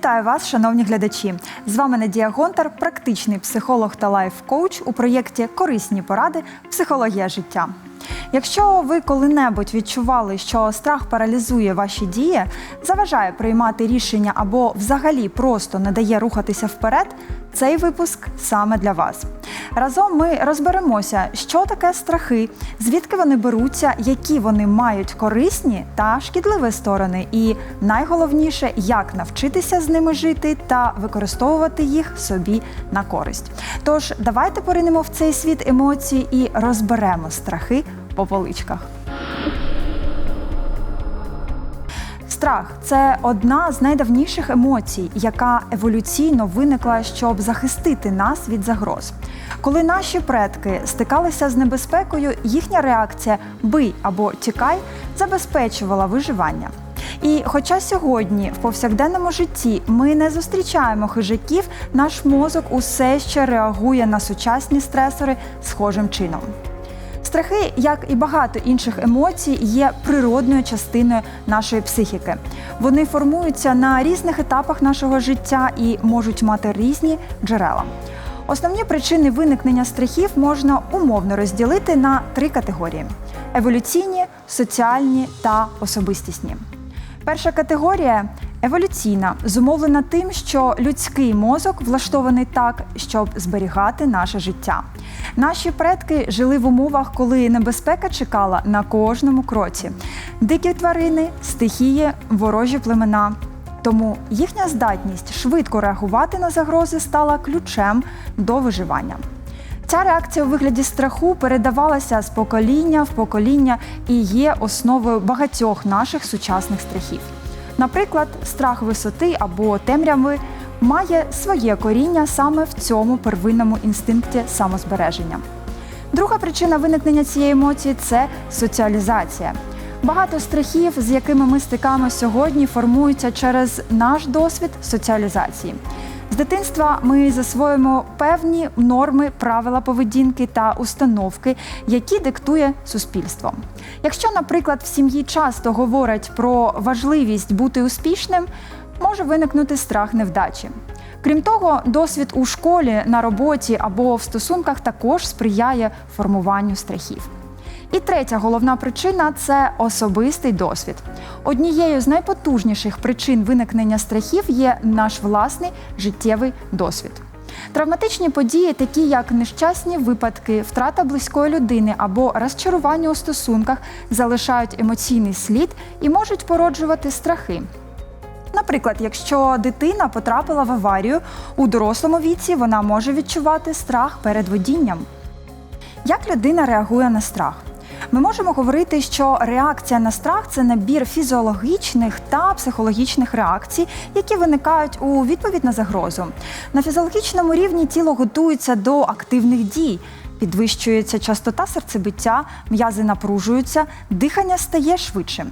Вітаю вас, шановні глядачі! З вами Надія Гонтар, практичний психолог та лайф-коуч у проєкті Корисні поради Психологія життя. Якщо ви коли-небудь відчували, що страх паралізує ваші дії, заважає приймати рішення або взагалі просто не дає рухатися вперед, цей випуск саме для вас. Разом ми розберемося, що таке страхи, звідки вони беруться, які вони мають корисні та шкідливі сторони, і найголовніше, як навчитися з ними жити та використовувати їх собі на користь. Тож давайте поринемо в цей світ емоцій і розберемо страхи по поличках. Страх це одна з найдавніших емоцій, яка еволюційно виникла, щоб захистити нас від загроз. Коли наші предки стикалися з небезпекою, їхня реакція бий або тікай забезпечувала виживання. І хоча сьогодні в повсякденному житті ми не зустрічаємо хижаків, наш мозок усе ще реагує на сучасні стресори схожим чином. Страхи, як і багато інших емоцій, є природною частиною нашої психіки. Вони формуються на різних етапах нашого життя і можуть мати різні джерела. Основні причини виникнення страхів можна умовно розділити на три категорії: еволюційні, соціальні та особистісні. Перша категорія еволюційна, зумовлена тим, що людський мозок влаштований так, щоб зберігати наше життя. Наші предки жили в умовах, коли небезпека чекала на кожному кроці: дикі тварини, стихії, ворожі племена. Тому їхня здатність швидко реагувати на загрози стала ключем до виживання. Ця реакція у вигляді страху передавалася з покоління в покоління і є основою багатьох наших сучасних страхів. Наприклад, страх висоти або темряви має своє коріння саме в цьому первинному інстинкті самозбереження. Друга причина виникнення цієї емоції це соціалізація. Багато страхів, з якими ми стикаємо сьогодні, формуються через наш досвід соціалізації. Дитинства ми засвоїмо певні норми, правила поведінки та установки, які диктує суспільство. Якщо, наприклад, в сім'ї часто говорять про важливість бути успішним, може виникнути страх невдачі. Крім того, досвід у школі, на роботі або в стосунках також сприяє формуванню страхів. І третя головна причина це особистий досвід. Однією з найпотужніших причин виникнення страхів є наш власний життєвий досвід. Травматичні події, такі як нещасні випадки, втрата близької людини або розчарування у стосунках, залишають емоційний слід і можуть породжувати страхи. Наприклад, якщо дитина потрапила в аварію у дорослому віці, вона може відчувати страх перед водінням. Як людина реагує на страх? Ми можемо говорити, що реакція на страх це набір фізіологічних та психологічних реакцій, які виникають у відповідь на загрозу. На фізіологічному рівні тіло готується до активних дій. Підвищується частота серцебиття, м'язи напружуються, дихання стає швидшим.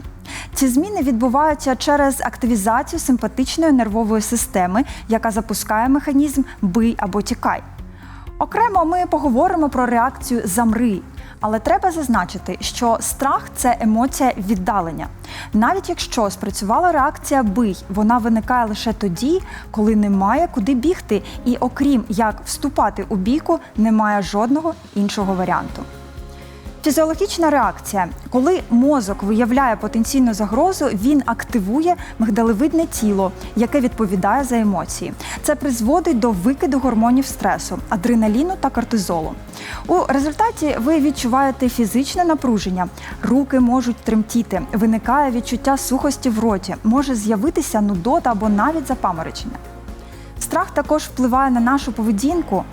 Ці зміни відбуваються через активізацію симпатичної нервової системи, яка запускає механізм бий або тікай. Окремо ми поговоримо про реакцію замри. Але треба зазначити, що страх це емоція віддалення. Навіть якщо спрацювала реакція бий, вона виникає лише тоді, коли немає куди бігти, і окрім як вступати у бійку, немає жодного іншого варіанту. Фізіологічна реакція. Коли мозок виявляє потенційну загрозу, він активує мигдалевидне тіло, яке відповідає за емоції. Це призводить до викиду гормонів стресу, адреналіну та кортизолу. У результаті ви відчуваєте фізичне напруження, руки можуть тремтіти, виникає відчуття сухості в роті, може з'явитися нудота або навіть запаморочення. Страх також впливає на нашу поведінку.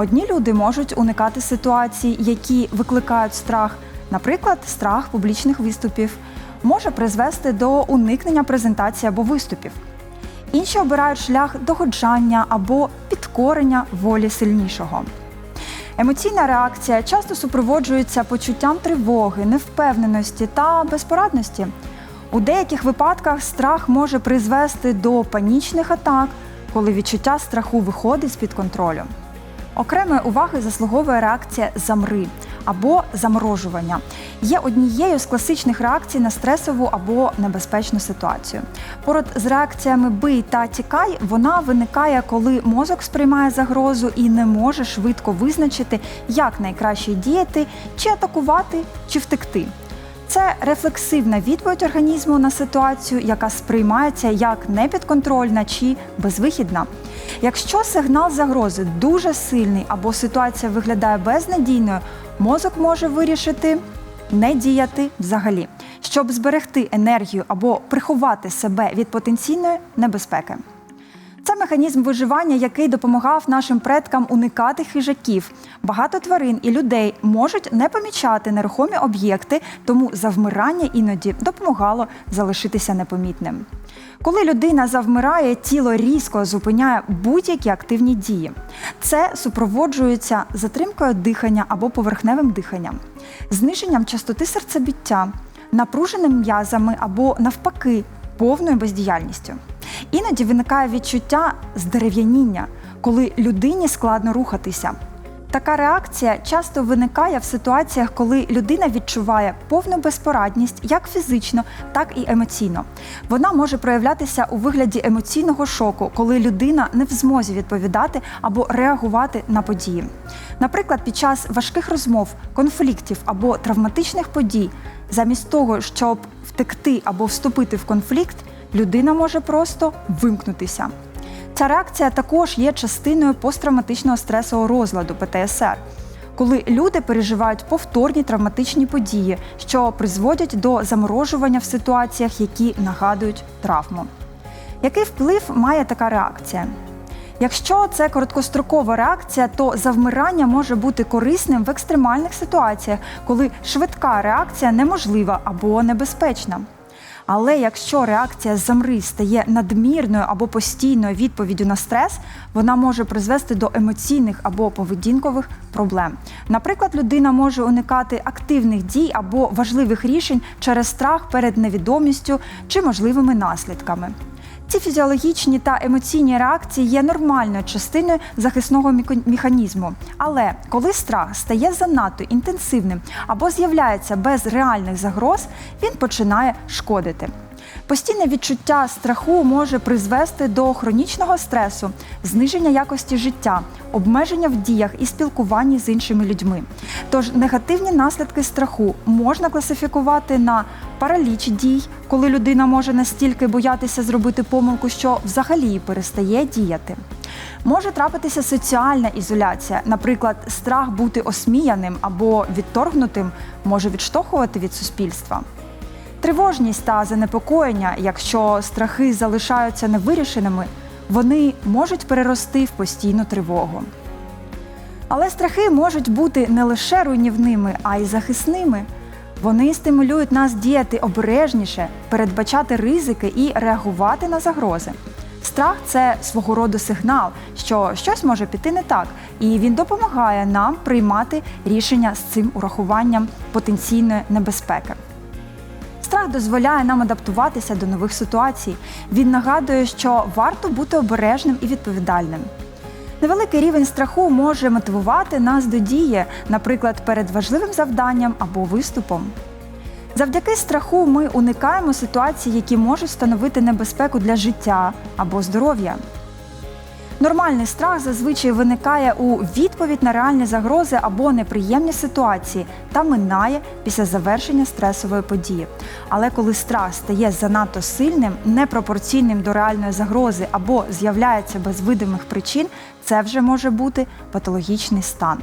Одні люди можуть уникати ситуацій, які викликають страх, наприклад, страх публічних виступів, може призвести до уникнення презентації або виступів. Інші обирають шлях догоджання або підкорення волі сильнішого. Емоційна реакція часто супроводжується почуттям тривоги, невпевненості та безпорадності. У деяких випадках страх може призвести до панічних атак, коли відчуття страху виходить з під контролю. Окремої уваги заслуговує реакція замри або заморожування є однією з класичних реакцій на стресову або небезпечну ситуацію. Поряд з реакціями бий та тікай вона виникає, коли мозок сприймає загрозу і не може швидко визначити, як найкраще діяти, чи атакувати, чи втекти. Це рефлексивна відповідь організму на ситуацію, яка сприймається як непідконтрольна чи безвихідна. Якщо сигнал загрози дуже сильний або ситуація виглядає безнадійною, мозок може вирішити не діяти взагалі, щоб зберегти енергію або приховати себе від потенційної небезпеки. Це механізм виживання, який допомагав нашим предкам уникати хижаків. Багато тварин і людей можуть не помічати нерухомі об'єкти, тому завмирання іноді допомагало залишитися непомітним. Коли людина завмирає, тіло різко зупиняє будь-які активні дії. Це супроводжується затримкою дихання або поверхневим диханням, зниженням частоти серцебіття, напруженим м'язами або навпаки повною бездіяльністю. Іноді виникає відчуття здерев'яніння, коли людині складно рухатися. Така реакція часто виникає в ситуаціях, коли людина відчуває повну безпорадність як фізично, так і емоційно. Вона може проявлятися у вигляді емоційного шоку, коли людина не в змозі відповідати або реагувати на події. Наприклад, під час важких розмов, конфліктів або травматичних подій, замість того, щоб втекти або вступити в конфлікт, людина може просто вимкнутися. Ця реакція також є частиною посттравматичного стресового розладу ПТСР, коли люди переживають повторні травматичні події, що призводять до заморожування в ситуаціях, які нагадують травму. Який вплив має така реакція? Якщо це короткострокова реакція, то завмирання може бути корисним в екстремальних ситуаціях, коли швидка реакція неможлива або небезпечна. Але якщо реакція замри стає надмірною або постійною відповіддю на стрес, вона може призвести до емоційних або поведінкових проблем. Наприклад, людина може уникати активних дій або важливих рішень через страх перед невідомістю чи можливими наслідками. Ці фізіологічні та емоційні реакції є нормальною частиною захисного механізму. Але коли страх стає занадто інтенсивним або з'являється без реальних загроз, він починає шкодити. Постійне відчуття страху може призвести до хронічного стресу, зниження якості життя, обмеження в діях і спілкуванні з іншими людьми. Тож негативні наслідки страху можна класифікувати на параліч дій, коли людина може настільки боятися зробити помилку, що взагалі перестає діяти. Може трапитися соціальна ізоляція, наприклад, страх бути осміяним або відторгнутим може відштовхувати від суспільства. Тривожність та занепокоєння, якщо страхи залишаються невирішеними, вони можуть перерости в постійну тривогу. Але страхи можуть бути не лише руйнівними, а й захисними. Вони стимулюють нас діяти обережніше, передбачати ризики і реагувати на загрози. Страх це свого роду сигнал, що щось може піти не так, і він допомагає нам приймати рішення з цим урахуванням потенційної небезпеки. Страх дозволяє нам адаптуватися до нових ситуацій. Він нагадує, що варто бути обережним і відповідальним. Невеликий рівень страху може мотивувати нас до дії, наприклад, перед важливим завданням або виступом. Завдяки страху ми уникаємо ситуацій, які можуть становити небезпеку для життя або здоров'я. Нормальний страх зазвичай виникає у відповідь на реальні загрози або неприємні ситуації та минає після завершення стресової події. Але коли страх стає занадто сильним, непропорційним до реальної загрози або з'являється без видимих причин, це вже може бути патологічний стан.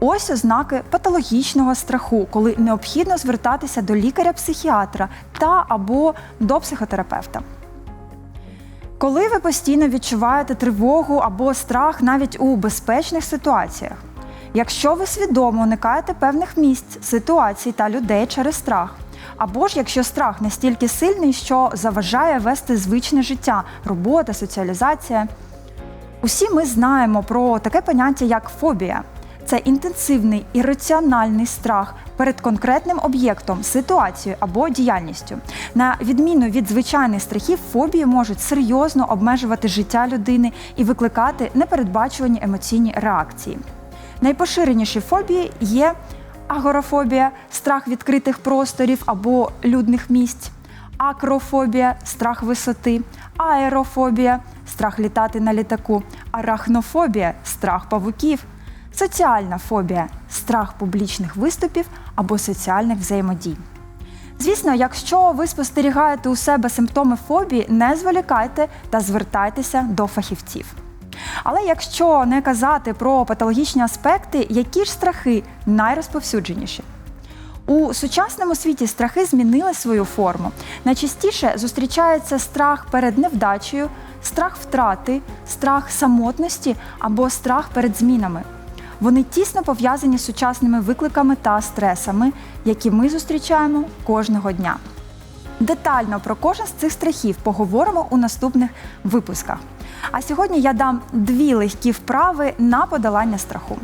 Ось ознаки патологічного страху, коли необхідно звертатися до лікаря-психіатра та або до психотерапевта. Коли ви постійно відчуваєте тривогу або страх навіть у безпечних ситуаціях, якщо ви свідомо уникаєте певних місць, ситуацій та людей через страх, або ж якщо страх настільки сильний, що заважає вести звичне життя, робота, соціалізація, усі ми знаємо про таке поняття як фобія. Це інтенсивний ірраціональний страх перед конкретним об'єктом, ситуацією або діяльністю. На відміну від звичайних страхів, фобії можуть серйозно обмежувати життя людини і викликати непередбачувані емоційні реакції. Найпоширеніші фобії є агорафобія страх відкритих просторів або людних місць, акрофобія страх висоти, аерофобія страх літати на літаку, арахнофобія страх павуків, соціальна фобія страх публічних виступів або соціальних взаємодій. Звісно, якщо ви спостерігаєте у себе симптоми фобії, не зволікайте та звертайтеся до фахівців. Але якщо не казати про патологічні аспекти, які ж страхи найрозповсюдженіші? У сучасному світі страхи змінили свою форму. Найчастіше зустрічається страх перед невдачею, страх втрати, страх самотності або страх перед змінами. Вони тісно пов'язані з сучасними викликами та стресами, які ми зустрічаємо кожного дня. Детально про кожен з цих страхів поговоримо у наступних випусках. А сьогодні я дам дві легкі вправи на подолання страху.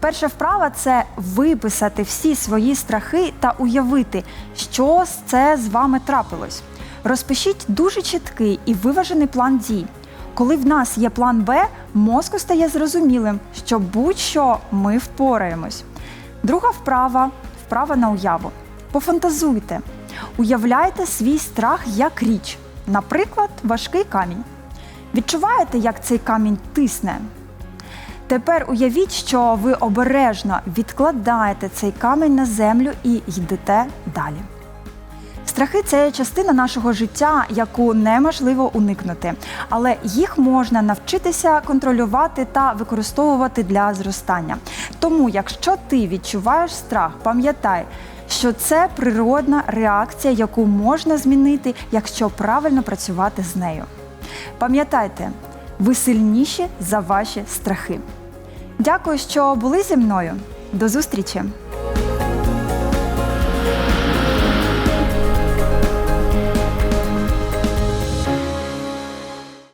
Перша вправа це виписати всі свої страхи та уявити, що це з вами трапилось. Розпишіть дуже чіткий і виважений план дій. Коли в нас є план Б, мозку стає зрозумілим, що будь-що ми впораємось. Друга вправа вправа на уяву. Пофантазуйте, уявляйте свій страх як річ, наприклад, важкий камінь. Відчуваєте, як цей камінь тисне? Тепер уявіть, що ви обережно відкладаєте цей камінь на землю і йдете далі. Страхи це частина нашого життя, яку неможливо уникнути, але їх можна навчитися контролювати та використовувати для зростання. Тому, якщо ти відчуваєш страх, пам'ятай, що це природна реакція, яку можна змінити, якщо правильно працювати з нею. Пам'ятайте, ви сильніші за ваші страхи. Дякую, що були зі мною. До зустрічі!